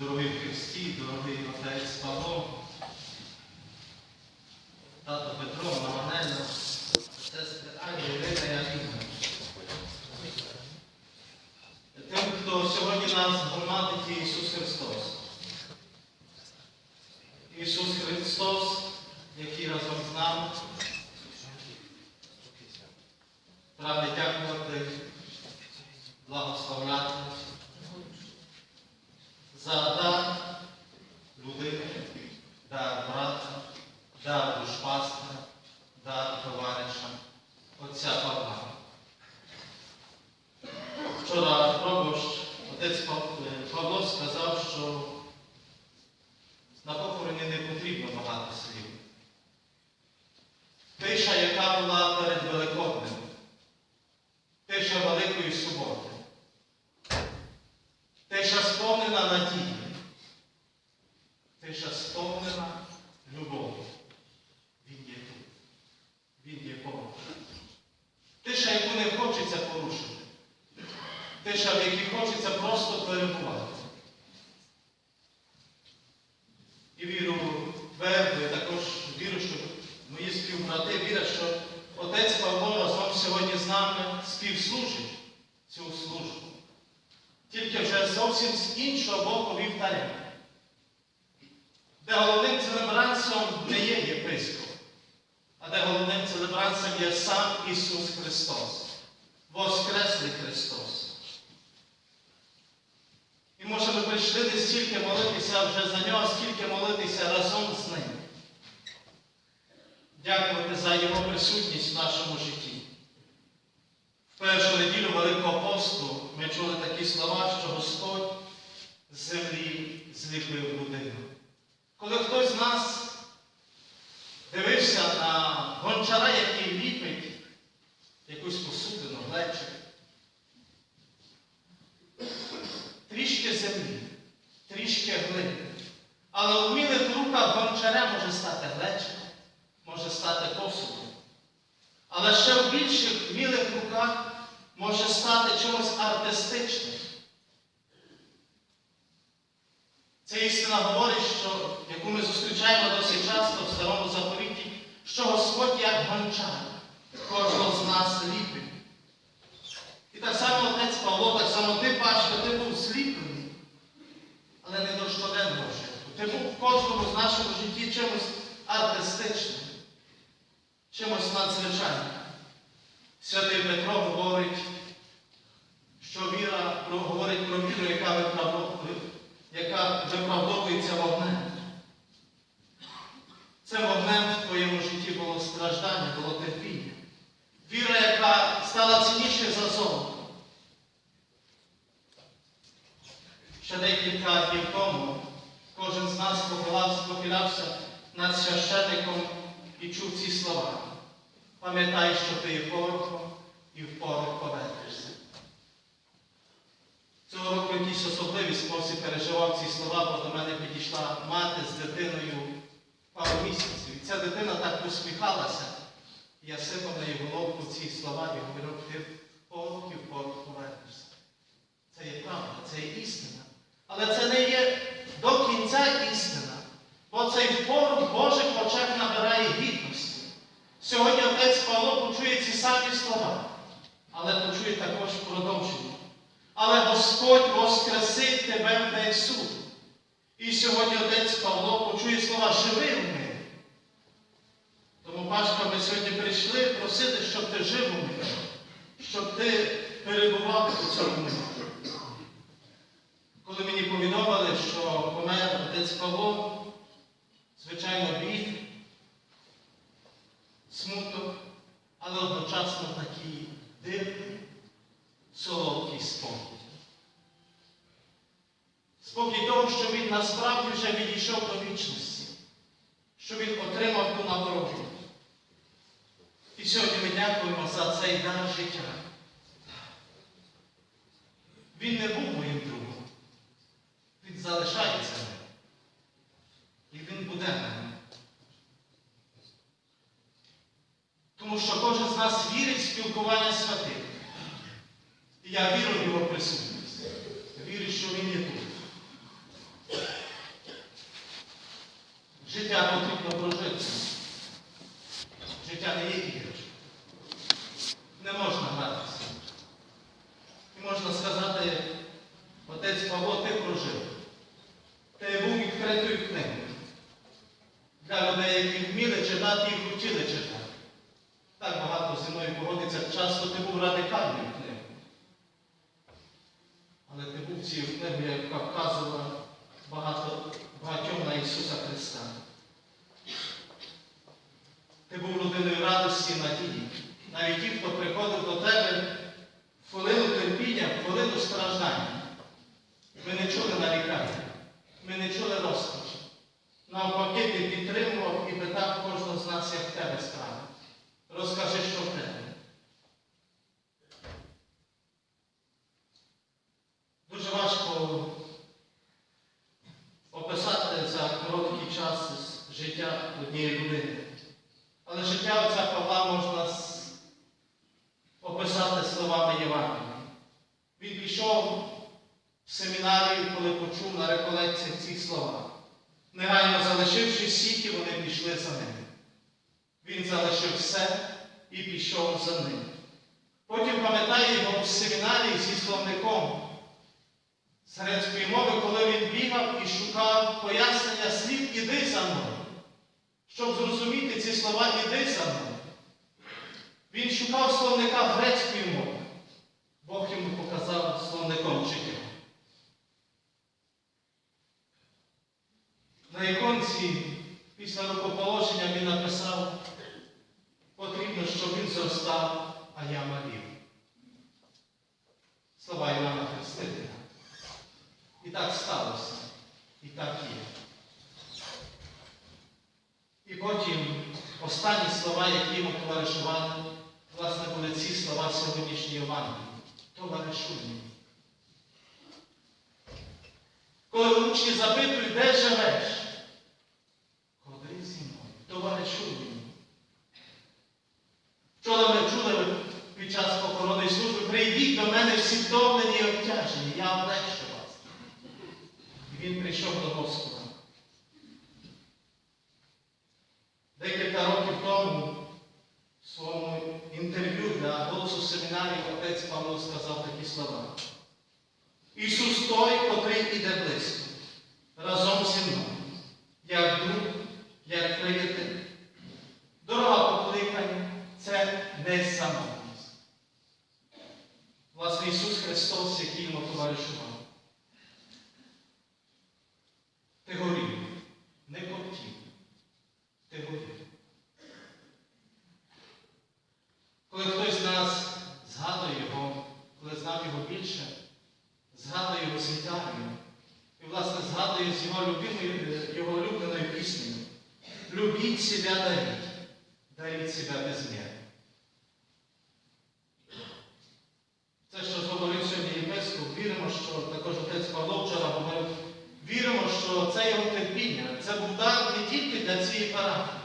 дорогий Христі, дорогий отець Павло, тато Петро, мама Неля, сестри Аня, Ірина і Аліна. Тим, хто сьогодні нас громадить Ісус Христос. Ісус Христос, який разом з нами. Правда, дякувати, благословляти за дар людини, дар брата, дар душпастера, дар товариша, Отця Павла. Вчора Пробощ, отець Пав- е, Павло сказав, що на похороні не потрібно багато слів. Тиша, яка була перед Великоднем, тиша Великої суботи, тиша сповнена надії, тиша сповнена любові. Він є тут. Він є поруч. Тиша, яку не хочеться порушити. Тиша, в якій хочеться просто перебувати. І віру твердо, і також вірю, що мої співбрати вірять, що отець Павло разом сьогодні з нами співслужить цю службу. Тільки вже зовсім з іншого боку вівтаря, де головним целебранцем не є єпископ, а де головним целебранцем є сам Ісус Христос, Воскреслий Христос. І може ми прийшли не стільки молитися вже за нього, скільки молитися разом з ним. Дякувати за присутність в нашому житті. В першу неділю Великого посту ми чули такі слова, що Господь з землі зліпив людину. Коли хтось з нас дивився на гончара, який ліпить якусь посудину, глечик, трішки землі, трішки глини. Але вмілих руках гончаря може стати глечиком, може стати посудом. Але ще в більших вмілих руках може стати чимось артистичним. Ця істина говорить, що, яку ми зустрічаємо досить часто в старому заповіті, що Господь як гончар кожного з нас ліпить. І так само отець Павло, так само ти бачиш, ти був зліплений, але не до щоденного життя. Ти був в кожному з нашому житті чимось артистичним, чимось надзвичайним. Святий Петро говорить, що віра говорить про віру, яка виправдовує, яка виправдовується вогнем. Цим вогнем в твоєму житті було страждання, було терпіння. Віра, яка стала ціннішою за золото. Ще декілька днів тому кожен з нас похилався, над священником і чув ці слова. Пам'ятай, що ти є порохом і в порох повернешся. Цього року в якийсь особливий спосіб переживав ці слова, бо до мене підійшла мати з дитиною пару місяців. І ця дитина так посміхалася. Я сипав на її головку ці слова і говорив, ти порох і в порох повернешся. Це є правда, це є істина. Але це не є до кінця істина. Бо цей впор в Божих очах набирає гідності. Сьогодні отець Павло почує ці самі слова, але почує також продовження. Але Господь воскресить тебе в день суду. І сьогодні отець Павло почує слова живи в мирі. Тому, Пашка, ми сьогодні прийшли просити, щоб ти жив у мирі, щоб ти перебував у цьому. Коли мені повідомили, що помер отець Павло, звичайно, біль, смуток, але одночасно такий дивний, солодкий спокій. Спокій того, що він насправді вже відійшов до вічності, що він отримав ту нагороду. І сьогодні ми дякуємо за цей дар життя. Він не був моїм другом. Він залишається ним. І він буде мене. Тому що кожен з нас вірить в спілкування святих. І я вірю в його присутність. Вірю, що він є тут. Життя потрібно прожити. Життя не є ігри. Навіть ті, хто приходив до тебе хвилину терпіння, хвилину страждання. Ми не чули нарікання, ми не чули розпачу. Навпаки, ти підтримував і питав кожного з нас, як в тебе справи. Розкажи, що в тебе. Дуже важко описати за короткий час життя однієї людини. Але життя отця Павла можна с- описати словами Євангелія. Він пішов в семінарію, коли почув на реколекціях ці слова. Негайно залишивши сіті, вони пішли за ним. Він залишив все і пішов за ним. Потім пам'ятає його в семінарії зі словником з мови, коли він бігав і шукав пояснення слів іди за мною. Щоб зрозуміти ці слова іди за мною. Він шукав словника грецької мови. Бог йому показав словником. На іконці після рукоположення він написав, потрібно, щоб він зростав, а я малів. Слова Івана Хрестителя. І так сталося. І так є. І потім останні слова, які йому товаришували, власне, були ці слова сьогоднішньої Євангелії. Товаришуй мені. Коли учні запитують, де живеш? Ходи зі мною, товаришуй мені. Вчора ми чули під час похоронної служби, прийдіть до мене всі втомлені і обтяжені, я облегшу вас. І він прийшов до Господа. Декілька років тому в своєму інтерв'ю для голосу семінарії отець Павло сказав такі слова. Ісус той, котрий іде близько, разом зі мною, як друг, як приятель. Дорога покликання це не самотність. Власне, Ісус Христос, який йому товаришував. Ти горів, не коптів. Ти горів. Коли хтось з нас згадує його, коли знав його більше, згадує його з гітарою і, власне, згадує з його любимою, його улюбленою піснею. Любіть себя даріть, даріть себя без міри. Це, що говорив сьогодні єпископ, віримо, що також отець Павло вчора говорив, віримо, що це його терпіння, це був дар не тільки для цієї парафії,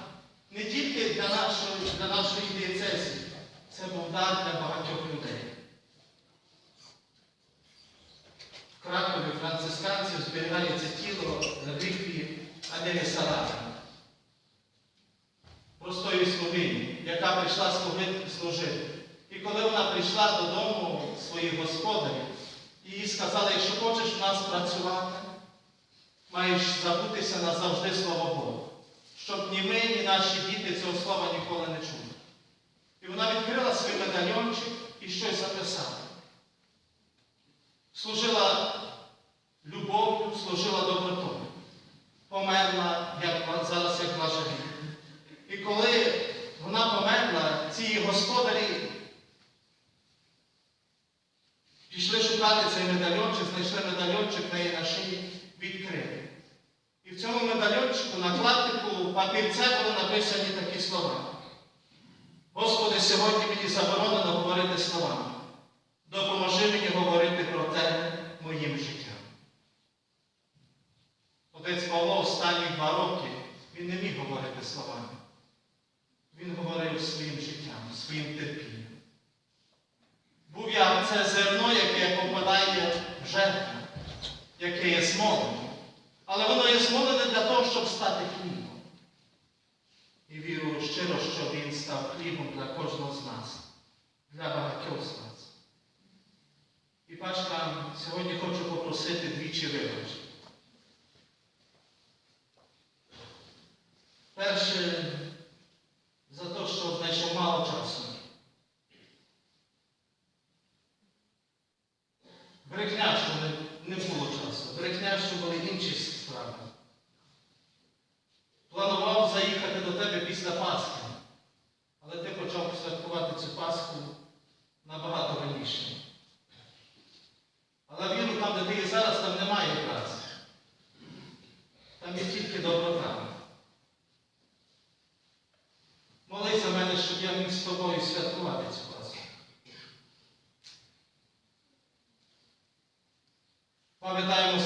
не тільки для нашої, для нашої дієцезії, це був дар для багатьох людей. В Кракові францисканців зберігається тіло реліквії Анелі Салари, простої слугині, яка прийшла служити. І коли вона прийшла додому своїх господарів, їй сказали, якщо хочеш в нас працювати, маєш забутися назавжди Слово Богу, щоб ні ми, ні наші діти цього слова ніколи не чули. І вона відкрила свій медальончик і щось записала. Служила любов'ю, служила добротою. Померла, як зараз як ваша І коли вона померла, ці її господарі пішли шукати цей медальйончик, знайшли медальйончик в неї на шиї, відкрили. І в цьому медальйончику на клаптику папірця були написані такі слова. Господи, сьогодні мені заборонено говорити словами. Допоможи мені говорити про тебе моїм життям. Отець Павло роки він не міг говорити словами. Він говорив своїм життям, своїм терпінням. Був як це зерно, яке попадає в жертву, яке є смолене. Але воно є смолене для того, щоб стати хлібом. І вірую щиро, що він став хлібом для кожного з нас, для багатьох з нас. І пачка, сьогодні хочу попросити двічі вибач. Перше, за те, що знайшов мало часу. Брехня, що не, не було часу. Брехня, що були інші справи. Планував заїхати до тебе після Пасхи, але ти почав святкувати цю Пасху набагато раніше. Але віру там, де ти є зараз, там немає праці. Є тільки доброта. Молись за мене, щоб я міг з тобою святкувати цю Пасху.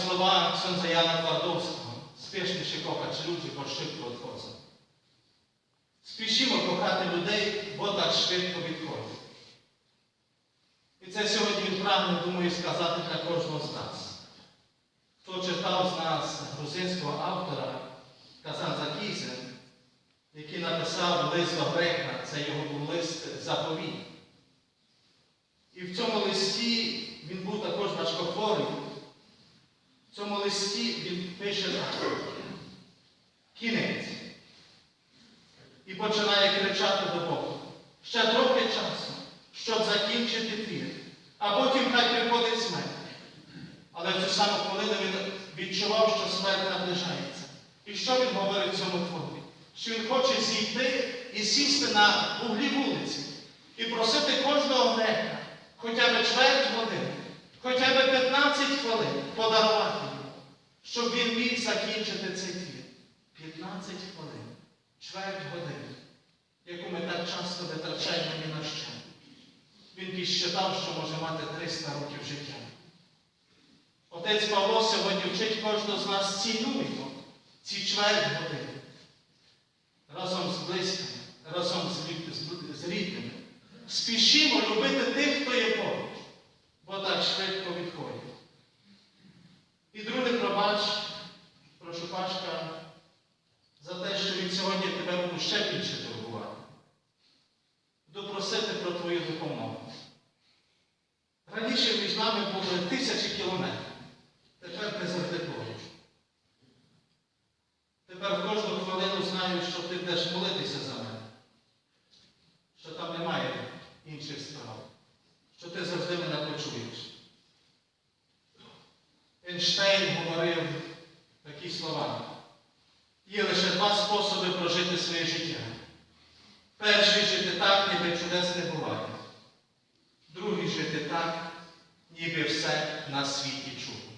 Słowa księdza Jana Twardowskiego. Spieszmy się kochać ludzi, bo szybko odchodzą. Спішімо кохати людей, бо так швидко відходять. І це сьогодні він думаю, сказати для кожного з нас. Хто читав з нас грузинського автора Казан Закізен, який написав лист до це його був лист заповіт. І в цьому листі він був також важкохворий. В цьому листі він пише. Кінець. І починає кричати до Бога. Ще трохи часу, щоб закінчити твір, а потім хай приходить смерть. Але в цю саму хвилину він відчував, що смерть наближається. І що він говорить в цьому творі? Що хоче зійти і сісти на углі вулиці і просити кожного грека хоча б чверть години, хоча б 15 хвилин подарувати йому, щоб він міг закінчити цей твір. 15 хвилин, чверть години, яку ми так часто витрачаємо ні на що. Він підсчитав, що може мати 300 років життя. Отець Павло сьогодні вчить кожного з нас цінуємо ці чверть години. Разом з близькими, разом з, рід- з- з рідними. Спішімо любити тих, хто є поруч, бо так швидко відходять. І друге, пробач, прошу Пашка, за те, що він сьогодні тебе буду ще більше турбувати. Допросити про твою допомогу. Раніше між нами були тисячі кілометрів. Тепер ти завжди поруч. Тепер в кожну хвилину знаю, що ти будеш молитися за мене. Що там немає інших справ. Що ти завжди мене почуєш. Ейнштейн говорив такі слова. Є лише два способи прожити своє життя. Перший жити так, ніби чудес не буває. Другий жити так, ніби все на світі чудо.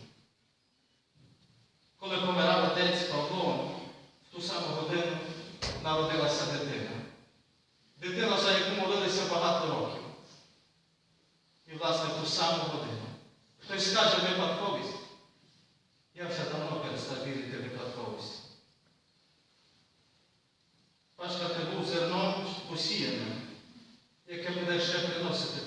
Коли помирав отець Павло, в ту саму годину народилася дитина. Дитина, за яку молилися багато років. І, власне, в ту саму годину. Хтось скаже випадковість. Я вже давно перестав вірити випадковість. Пашка, ти був зерном посіяним, яке буде ще приносити плоди. Святий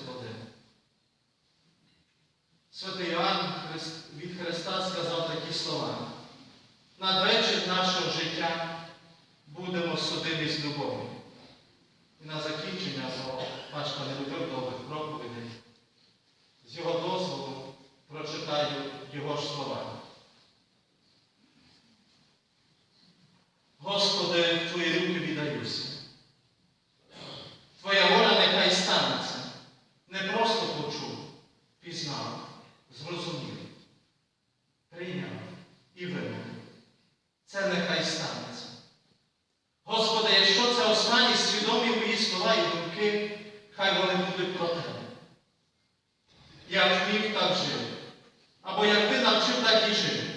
mission